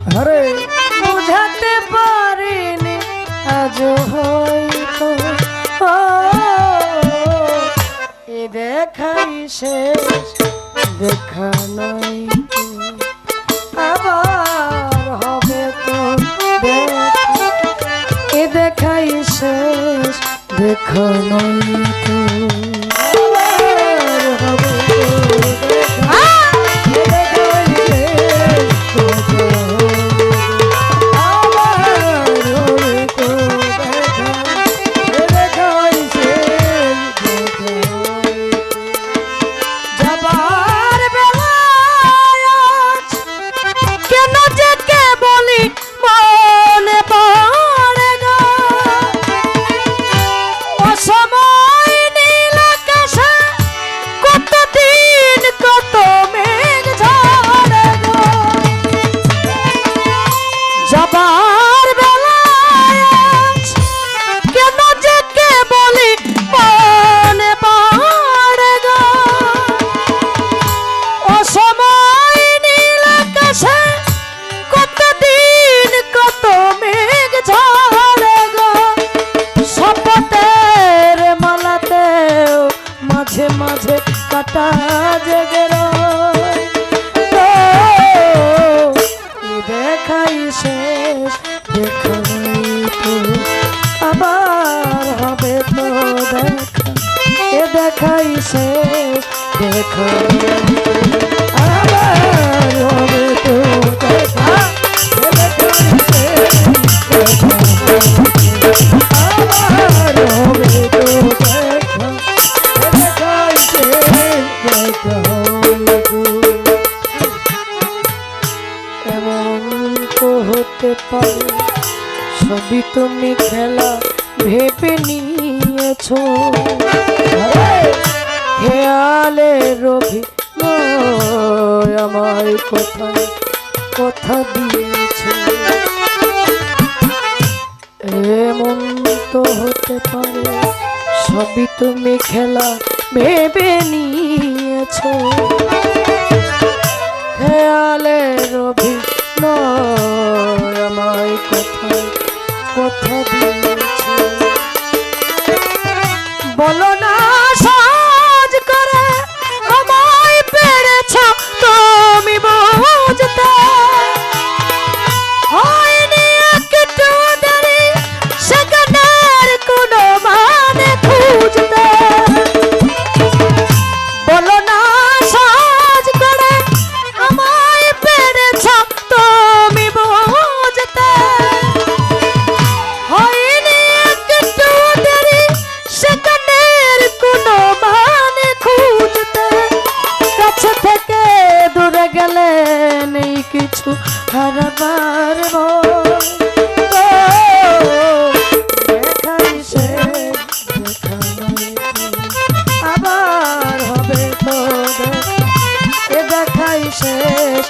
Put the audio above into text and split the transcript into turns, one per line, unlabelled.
আরে
বুঝাতে পারিনি, আজ হয়তো। এ দেখাই শেষ, দেখা তো। আবার হবে তো এ দেখাই শেষ, দেখা নয় তো। হবে জেগে রয়। তো এই দেখাই শেষ দেখাই তো, আবার হবে তো দেখা এ দেখাই শেষ দেখাই আবার হতে পারে। সবই তুমি খেলা ভেবে নিয়েছো। খেয়ালে রবি আমায় কোথায় কথা দিয়েছে? এমন তো হতে পারে সবই তুমি খেলা ভেবে নিয়েছো। খেয়ালের অভিনয় কথা দিয়েছে? বলো না। হারবার দেখাই সে আবার হবে তো এ দেখাই শেষ